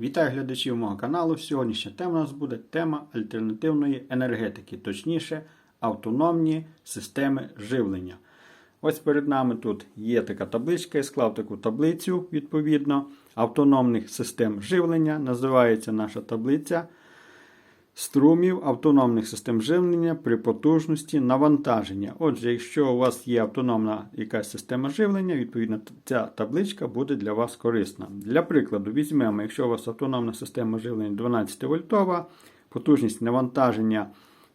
Вітаю глядачів мого каналу. Сьогоднішня тема у нас буде тема альтернативної енергетики, точніше, автономні системи живлення. Ось перед нами тут є така табличка, я склав таку таблицю відповідно автономних систем живлення. Називається наша таблиця струмів автономних систем живлення при потужності навантаження. Отже, якщо у вас є автономна якась система живлення, відповідно ця табличка буде для вас корисна. Для прикладу, візьмемо, якщо у вас автономна система живлення 12 вольтова, потужність навантаження,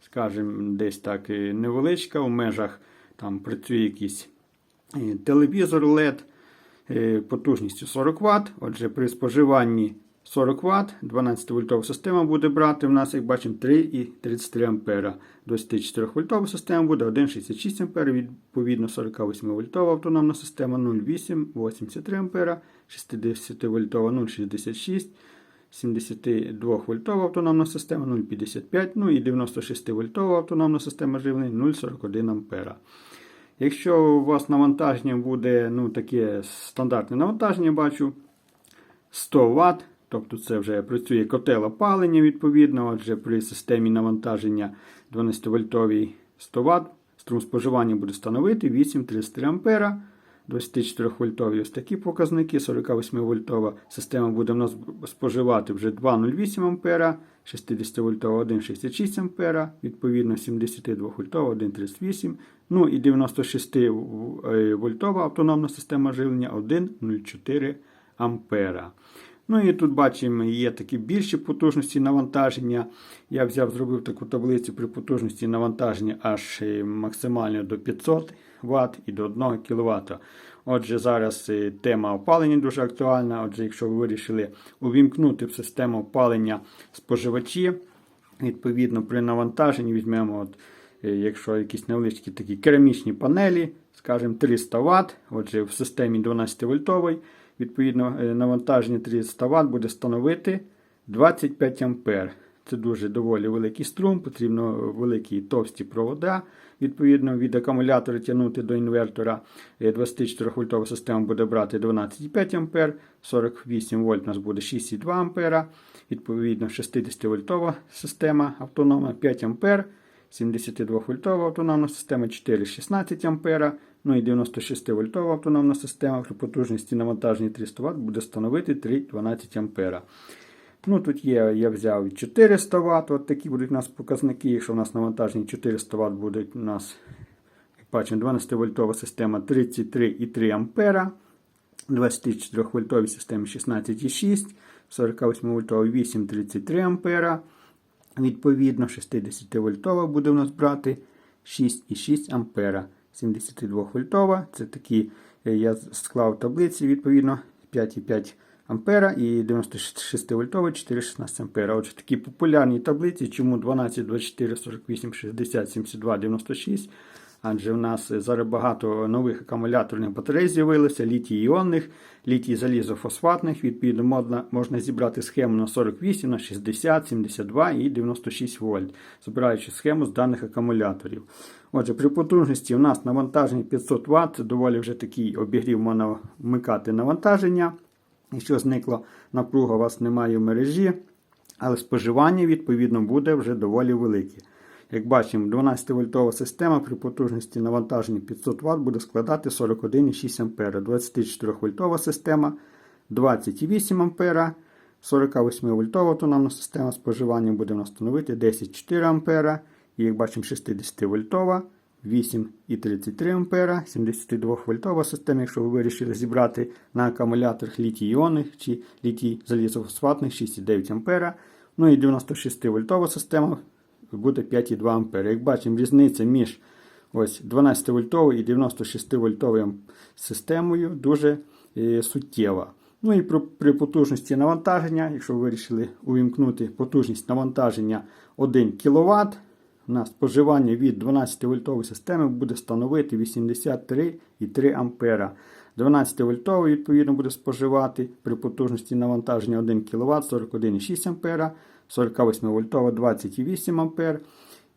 скажімо, десь так е, невеличка, у межах там працює якийсь е, телевізор LED е, потужністю 40 Вт. Отже, при споживанні 40 Вт, 12 вольтова система буде брати. У нас, як бачимо, 3,33 А. 24 вольтова система буде 1,66 А, відповідно 48 вольтова автономна система 0,883 А, 60 вольтова 0,66 72 вольтова автономна система 0,55 ну і 96 вольтова автономна система живлення 0,41 А. Якщо у вас навантаження буде ну, таке стандартне навантаження, бачу 100 Вт, тобто це вже працює котел опалення, відповідно, отже, при системі навантаження 12-вольтовій 100 Вт, струм споживання буде становити 8,33 А. 24 вольтові ось такі показники, 48 вольтова система буде в нас споживати вже 2,08 А, 60 вольтова 1,66 А, відповідно 72 вольтова 1,38 Ну і 96 вольтова автономна система живлення 1,04 ампера. Ну і тут бачимо, є такі більші потужності навантаження. Я взяв, зробив таку таблицю при потужності навантаження аж максимально до 500 Вт і до 1 кВт. Отже, зараз е, тема опалення дуже актуальна. Отже, якщо ви вирішили увімкнути в систему опалення споживачі, відповідно при навантаженні візьмемо, от, е, якщо якісь невеличкі такі керамічні панелі, скажімо, 300 Вт, отже, в системі 12 вольтової, відповідно, е, навантаження 300 Вт буде становити 25 А. Це дуже доволі великий струм, потрібно великі товсті провода. Відповідно, від акумулятора тягнути до інвертора 24 вольтова система буде брати 12,5 А, 48 вольт у нас буде 6,2 А. Відповідно, 60 вольтова система автономна 5 А, 72 вольтова автономна система 4,16 А. Ну і 96 вольтова автономна система при потужності навантаження 300 Вт буде становити 3,12 А. Ну, Тут є, я взяв 400 Вт, от такі будуть у нас показники. Якщо у нас навантаження 400 Вт буде у нас, бачимо, 12 вольтова система 33,3 А, 24 вольтовій системі 16,6, 48 вольтовій 8,33 А. Відповідно, 60 вольтова буде у нас брати 6,6 А. 72 вольтова. Це такі, я склав таблиці, відповідно, 5,5 ампера і 96 вольтова 4,16 ампера. Отже, такі популярні таблиці, чому 12, 24, 48, 60, 72, 96. Адже в нас зараз багато нових акумуляторних батарей з'явилося, літій-іонних, літій залізофосфатних. Відповідно, можна, можна зібрати схему на 48, на 60, 72 і 96 вольт, збираючи схему з даних акумуляторів. Отже, при потужності у нас навантаження 500 Вт, доволі вже такий обігрів можна вмикати навантаження. Якщо зникла напруга, у вас немає в мережі, але споживання, відповідно, буде вже доволі велике. Як бачимо, 12-вольтова система при потужності навантаження 500 Вт буде складати 41,6 А. 24 вольтова система 20,8 А. 48 вольтова автономна система споживання буде у становити 10,4 А. І як бачимо, 60 вольтова 8,33 А, 72 вольтова система, якщо ви вирішили зібрати на акумуляторах літій-іонних чи літій залізофосфатних 6,9 А. Ну і 96 вольтова система буде 5,2 А. Як бачимо, різниця між ось 12 вольтовою і 96 вольтовою системою дуже е, суттєва. Ну і при, при потужності навантаження, якщо ви вирішили увімкнути потужність навантаження 1 кВт, у нас споживання від 12 вольтової системи буде становити 83,3 А. 12 вольтовий, відповідно, буде споживати при потужності навантаження 1 кВт 41,6 А, 48 вольтова 20,8 А.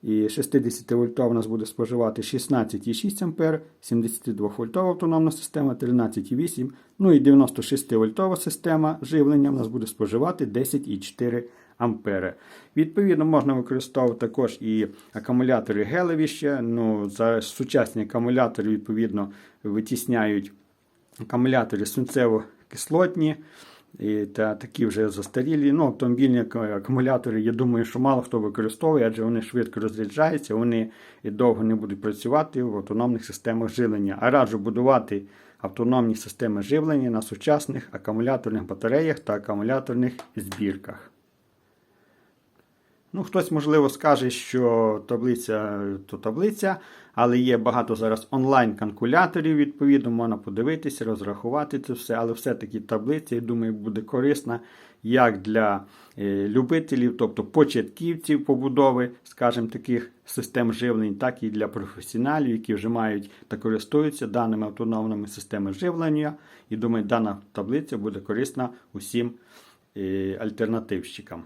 І 60 вольтова у нас буде споживати 16,6 А, 72 вольтова автономна система 13,8 Ну і 96 вольтова система живлення у нас буде споживати 10,4 ампери. Відповідно, можна використовувати також і акумулятори гелевіще. Ну, за сучасні акумулятори, відповідно, витісняють акумулятори свинцево-кислотні. І та такі вже застарілі. Ну, автомобільні акумулятори, я думаю, що мало хто використовує, адже вони швидко розряджаються, вони і довго не будуть працювати в автономних системах живлення. А раджу будувати автономні системи живлення на сучасних акумуляторних батареях та акумуляторних збірках. Ну, хтось, можливо, скаже, що таблиця то таблиця, але є багато зараз онлайн-калькуляторів, відповідно, можна подивитися, розрахувати це все, але все-таки таблиця, я думаю, буде корисна як для е, любителів, тобто початківців побудови, скажімо, таких систем живлень, так і для професіоналів, які вже мають та користуються даними автономними системами живлення. І думаю, дана таблиця буде корисна усім е, альтернативщикам.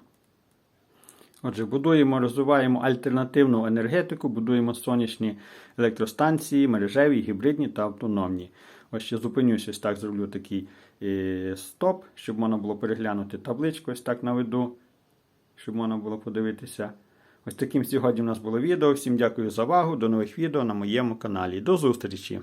Отже, будуємо, розвиваємо альтернативну енергетику, будуємо сонячні електростанції, мережеві, гібридні та автономні. Ось ще зупинюся, ось так зроблю такий е, стоп, щоб можна було переглянути табличку, ось так наведу, щоб можна було подивитися. Ось таким сьогодні у нас було відео. Всім дякую за увагу. До нових відео на моєму каналі. До зустрічі!